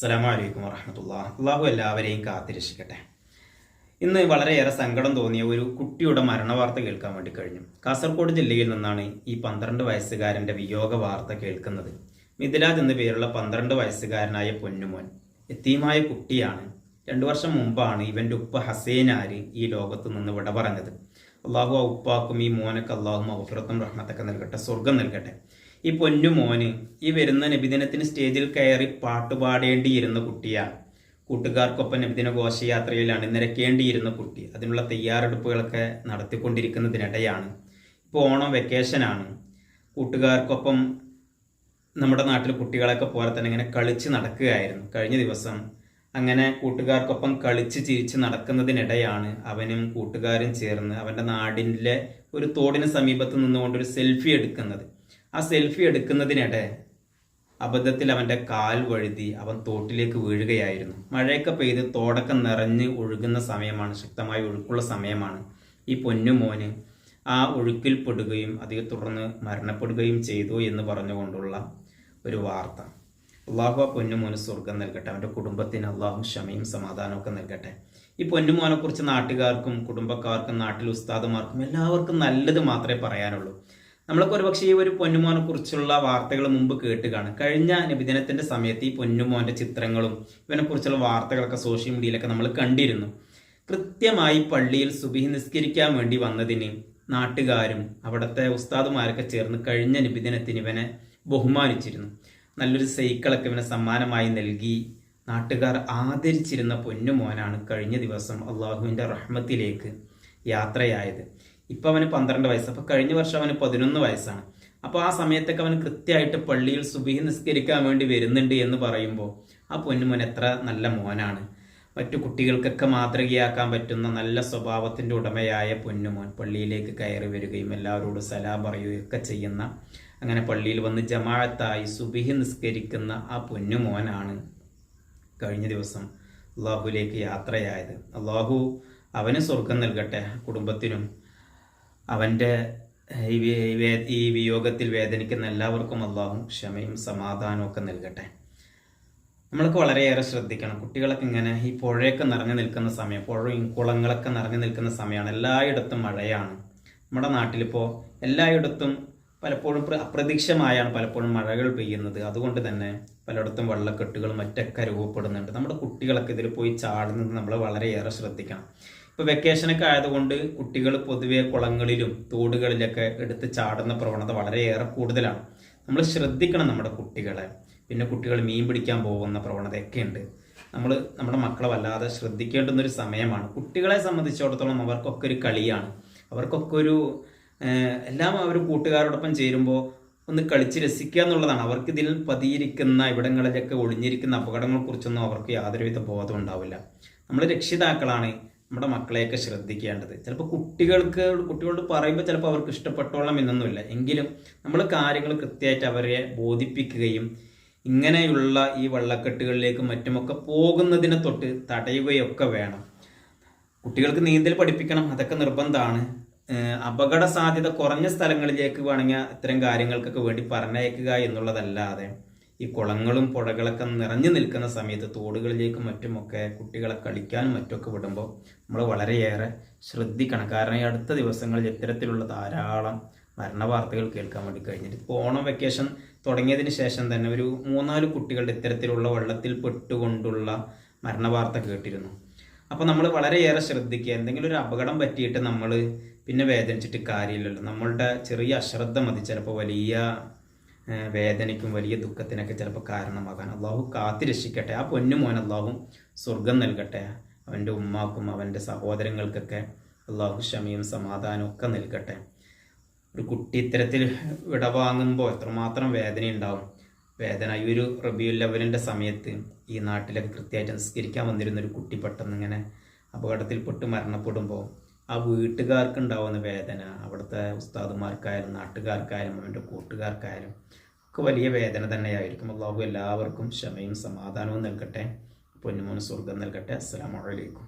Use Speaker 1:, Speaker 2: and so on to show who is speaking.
Speaker 1: അസ്സലാമു അലൈക്കും വറഹമത്തുള്ള അള്ളാഹു എല്ലാവരെയും കാത്തിരക്ഷിക്കട്ടെ. ഇന്ന് വളരെയേറെ സങ്കടം തോന്നിയ ഒരു കുട്ടിയുടെ മരണവാർത്ത കേൾക്കാൻ വേണ്ടി കഴിഞ്ഞു. കാസർഗോഡ് ജില്ലയിൽ നിന്നാണ് ഈ പന്ത്രണ്ട് വയസ്സുകാരന്റെ വിയോഗ വാർത്ത കേൾക്കുന്നത്. മിഥിലാജ് എന്ന പേരുള്ള പന്ത്രണ്ട് വയസ്സുകാരനായ പൊന്നുമോൻ എത്തിയുമായ കുട്ടിയാണ്. രണ്ടു വർഷം മുമ്പാണ് ഇവന്റെ ഉപ്പ ഹസേനാര് ഈ ലോകത്ത് നിന്ന് വിട പറഞ്ഞത്. അള്ളാഹു ആ ഉപ്പാക്കും ഈ മോനൊക്കെ അള്ളാഹു മഹഫിറത്തും റഹ്മത്തൊക്കെ നൽകട്ടെ സ്വർഗം നൽകട്ടെ. ഈ പൊന്നു മോന് ഈ വരുന്ന നബിദിനത്തിന് സ്റ്റേജിൽ കയറി പാട്ടുപാടേണ്ടിയിരുന്ന കുട്ടിയാണ് കൂട്ടുകാർക്കൊപ്പം നബിദിന ഘോഷയാത്രയിൽ അണിനിരക്കേണ്ടിയിരുന്ന കുട്ടി. അതിനുള്ള തയ്യാറെടുപ്പുകളൊക്കെ നടത്തിക്കൊണ്ടിരിക്കുന്നതിനിടെയാണ്. ഇപ്പോൾ ഓണം വെക്കേഷനാണ്. കൂട്ടുകാർക്കൊപ്പം നമ്മുടെ നാട്ടിൽ കുട്ടികളൊക്കെ പോലെ തന്നെ ഇങ്ങനെ കളിച്ച് നടക്കുകയായിരുന്നു കഴിഞ്ഞ ദിവസം. അങ്ങനെ കൂട്ടുകാർക്കൊപ്പം കളിച്ച് ചിരിച്ച് നടക്കുന്നതിനിടെയാണ് അവനും കൂട്ടുകാരും ചേർന്ന് അവന്റെ നാടിന്റെ ഒരു തോടിന് സമീപത്ത് നിന്നുകൊണ്ട് ഒരു സെൽഫി എടുക്കുന്നത്. ആ സെൽഫി എടുക്കുന്നതിനിടെ അബദ്ധത്തിൽ അവന്റെ കാൽ വഴുതി അവൻ തോട്ടിലേക്ക് വീഴുകയായിരുന്നു. മഴയൊക്കെ പെയ്ത് തോടൊക്കെ നിറഞ്ഞ് ഒഴുകുന്ന സമയമാണ് ശക്തമായി ഒഴുക്കുള്ള സമയമാണ്. ഈ പൊന്നുമോന് ആ ഒഴുക്കിൽ പെടുകയും അതിനെ തുടർന്ന് മരണപ്പെടുകയും ചെയ്തു എന്ന് പറഞ്ഞുകൊണ്ടുള്ള ഒരു വാർത്ത. അള്ളാഹു ആ പൊന്നുമോന് സ്വർഗം നൽകട്ടെ അവന്റെ കുടുംബത്തിന് അള്ളാഹു ക്ഷമയും സമാധാനമൊക്കെ നൽകട്ടെ. ഈ പൊന്നുമോനെക്കുറിച്ച് നാട്ടുകാർക്കും കുടുംബക്കാർക്കും നാട്ടിലെ ഉസ്താദുമാർക്കും എല്ലാവർക്കും നല്ലത് മാത്രമേ പറയാനുള്ളൂ. നമ്മളൊക്കെ ഒരുപക്ഷെ ഈ ഒരു പൊന്നുമോനെ കുറിച്ചുള്ള വാർത്തകൾ മുമ്പ് കേട്ട് കാണും കഴിഞ്ഞ നബിദിനത്തിന്റെ സമയത്ത് ഈ പൊന്നുമോന്റെ ചിത്രങ്ങളും ഇവനെ കുറിച്ചുള്ള വാർത്തകളൊക്കെ സോഷ്യൽ മീഡിയയിലൊക്കെ നമ്മൾ കണ്ടിരുന്നു. കൃത്യമായി പള്ളിയിൽ സുബിഹി നിസ്കരിക്കാൻ വേണ്ടി വന്നതിന് നാട്ടുകാരും അവിടുത്തെ ഉസ്താദുമാരൊക്കെ ചേർന്ന് കഴിഞ്ഞ നിബിദിനത്തിന് ഇവനെ ബഹുമാനിച്ചിരുന്നു. നല്ലൊരു സൈക്കിളൊക്കെ ഇവനെ സമ്മാനമായി നൽകി നാട്ടുകാർ ആദരിച്ചിരുന്ന പൊന്നുമോനാണ് കഴിഞ്ഞ ദിവസം അള്ളാഹുവിന്റെ റഹ്മത്തിലേക്ക് യാത്രയായത്. ഇപ്പൊ അവന് പന്ത്രണ്ട് വയസ്സ്. അപ്പോൾ കഴിഞ്ഞ വർഷം അവന് പതിനൊന്ന് വയസ്സാണ്. അപ്പോൾ ആ സമയത്തൊക്കെ അവൻ കൃത്യമായിട്ട് പള്ളിയിൽ സുബിഹി നിസ്കരിക്കാൻ വേണ്ടി വരുന്നുണ്ട് എന്ന് പറയുമ്പോൾ ആ പൊന്നുമോൻ എത്ര നല്ല മോനാണ്. മറ്റു കുട്ടികൾക്കൊക്കെ മാതൃകയാക്കാൻ പറ്റുന്ന നല്ല സ്വഭാവത്തിന്റെ ഉടമയായ പൊന്നുമോൻ പള്ളിയിലേക്ക് കയറി വരികയും എല്ലാവരോടും സലാം പറയുകയും ഒക്കെ ചെയ്യുന്ന അങ്ങനെ പള്ളിയിൽ വന്ന് ജമാഴത്തായി സുബിഹി നിസ്കരിക്കുന്ന ആ പൊന്നുമോനാണ് കഴിഞ്ഞ ദിവസം അള്ളാഹുലേക്ക് യാത്രയായത്. അള്ളാഹു അവന് സ്വർഗം നൽകട്ടെ കുടുംബത്തിനും. അവന്റെ ഈ വിയോഗത്തിൽ വേദനിക്കുന്ന എല്ലാവർക്കും അള്ളാഹും ക്ഷമയും സമാധാനവും ഒക്കെ നൽകട്ടെ. നമ്മളൊക്കെ വളരെയേറെ ശ്രദ്ധിക്കണം. കുട്ടികളൊക്കെ ഇങ്ങനെ ഈ പുഴയൊക്കെ നിറഞ്ഞു നിൽക്കുന്ന സമയം പുഴയും കുളങ്ങളൊക്കെ നിറഞ്ഞു നിൽക്കുന്ന സമയമാണ് എല്ലായിടത്തും മഴയാണ്. നമ്മുടെ നാട്ടിലിപ്പോൾ എല്ലായിടത്തും പലപ്പോഴും അപ്രതീക്ഷമായാണ് പലപ്പോഴും മഴകൾ പെയ്യുന്നത്. അതുകൊണ്ട് തന്നെ പലയിടത്തും വെള്ളക്കെട്ടുകളും മറ്റൊക്കെ രൂപപ്പെടുന്നുണ്ട്. നമ്മുടെ കുട്ടികളൊക്കെ ഇതിൽ പോയി ചാടുന്നത് നമ്മൾ വളരെയേറെ ശ്രദ്ധിക്കണം. ഇപ്പോൾ വെക്കേഷനൊക്കെ ആയതുകൊണ്ട് കുട്ടികൾ പൊതുവെ കുളങ്ങളിലും തോടുകളിലൊക്കെ എടുത്ത് ചാടുന്ന പ്രവണത വളരെയേറെ കൂടുതലാണ്. നമ്മൾ ശ്രദ്ധിക്കണം നമ്മുടെ കുട്ടികളെ. പിന്നെ കുട്ടികൾ മീൻ പിടിക്കാൻ പോകുന്ന പ്രവണതയൊക്കെ ഉണ്ട്. നമ്മൾ നമ്മുടെ മക്കളെ വല്ലാതെ ശ്രദ്ധിക്കേണ്ടുന്ന ഒരു സമയമാണ്. കുട്ടികളെ സംബന്ധിച്ചിടത്തോളം അവർക്കൊക്കെ ഒരു കളിയാണ്. അവർക്കൊക്കെ ഒരു എല്ലാം അവർ കൂട്ടുകാരോടൊപ്പം ചേരുമ്പോൾ ഒന്ന് കളിച്ച് രസിക്കുക എന്നുള്ളതാണ്. അവർക്ക് ഇതിൽ പതിയിരിക്കുന്ന ഇവിടങ്ങളിലൊക്കെ ഒളിഞ്ഞിരിക്കുന്ന അപകടങ്ങളെക്കുറിച്ചൊന്നും അവർക്ക് യാതൊരുവിധ ബോധം ഉണ്ടാവില്ല. നമ്മൾ രക്ഷിതാക്കളാണ്. നമ്മുടെ മക്കളെയൊക്കെ ശ്രദ്ധിക്കേണ്ടത്. ചിലപ്പോൾ കുട്ടികൾക്ക് കുട്ടികളോട് പറയുമ്പോൾ ചിലപ്പോൾ അവർക്ക് ഇഷ്ടപ്പെട്ടോളം എന്നൊന്നുമില്ല. എങ്കിലും നമ്മൾ കാര്യങ്ങൾ കൃത്യമായിട്ട് അവരെ ബോധിപ്പിക്കുകയും ഇങ്ങനെയുള്ള ഈ വള്ളക്കെട്ടുകളിലേക്കും മറ്റുമൊക്കെ പോകുന്നതിനെ തൊട്ട് തടയുകയൊക്കെ വേണം. കുട്ടികൾക്ക് നീന്തൽ പഠിപ്പിക്കണം അതൊക്കെ നിർബന്ധമാണ്. അപകട സാധ്യത കുറഞ്ഞ സ്ഥലങ്ങളിലേക്ക് വേണമെങ്കിൽ ഇത്തരം കാര്യങ്ങൾക്കൊക്കെ വേണ്ടി പറഞ്ഞയക്കുക എന്നുള്ളതല്ലാതെ. ഈ കുളങ്ങളും പുഴകളൊക്കെ നിറഞ്ഞു നിൽക്കുന്ന സമയത്ത് തോടുകളിലേക്കും മറ്റുമൊക്കെ കുട്ടികളെ കളിക്കാനും മറ്റുമൊക്കെ വിടുമ്പോൾ നമ്മൾ വളരെയേറെ ശ്രദ്ധിക്കണം. കാരണം ഈ അടുത്ത ദിവസങ്ങളിൽ ഇത്തരത്തിലുള്ള ധാരാളം മരണ വാർത്തകൾ കേൾക്കാൻ വേണ്ടി കഴിഞ്ഞിട്ട് ഇപ്പോൾ ഓണം വെക്കേഷൻ തുടങ്ങിയതിന് ശേഷം തന്നെ ഒരു മൂന്നാൽ കുട്ടികളുടെ ഇത്തരത്തിലുള്ള വെള്ളത്തിൽ പെട്ടുകൊണ്ടുള്ള മരണ വാർത്ത കേട്ടിരുന്നു. അപ്പോൾ നമ്മൾ വളരെയേറെ ശ്രദ്ധിക്കുക. എന്തെങ്കിലും ഒരു അപകടം പറ്റിയിട്ട് നമ്മൾ പിന്നെ വേദനിച്ചിട്ട് കാര്യമില്ലല്ലോ. നമ്മളുടെ ചെറിയ അശ്രദ്ധ മതി ചിലപ്പോൾ വലിയ വേദനയ്ക്കും വലിയ ദുഃഖത്തിനൊക്കെ ചിലപ്പോൾ കാരണമാകാൻ. അള്ളാഹു കാത്തി രക്ഷിക്കട്ടെ. ആ പൊന്നു മോൻ അള്ളാഹു സ്വർഗം നൽകട്ടെ. അവന്റെ ഉമ്മാക്കും അവന്റെ സഹോദരങ്ങൾക്കൊക്കെ അള്ളാഹു ക്ഷമയും സമാധാനവും ഒക്കെ നൽകട്ടെ. ഒരു കുട്ടി ഇത്തരത്തിൽ വിടവാങ്ങുമ്പോൾ എത്രമാത്രം വേദന ഉണ്ടാവും വേദന ഈ ഒരു റബിയുൽ ലെവലിന്റെ സമയത്ത് ഈ നാട്ടിലൊക്കെ കൃത്യമായിട്ട് വന്നിരുന്ന ഒരു കുട്ടി പെട്ടെന്ന് ഇങ്ങനെ അപകടത്തിൽപ്പെട്ട് മരണപ്പെടുമ്പോൾ ആ വീട്ടുകാർക്ക് ഉണ്ടാവുന്ന വേദന അവിടുത്തെ ഉസ്താദുമാർക്കായാലും നാട്ടുകാർക്കായാലും അവന്റെ കൂട്ടുകാർക്കായാലും ഒക്കെ വലിയ വേദന തന്നെയായിരിക്കും. അള്ളാഹു എല്ലാവർക്കും ക്ഷമയും സമാധാനവും നൽകട്ടെ. പൊന്നുമോന് സ്വർഗം നൽകട്ടെ. അസ്സലാമു അലൈക്കും.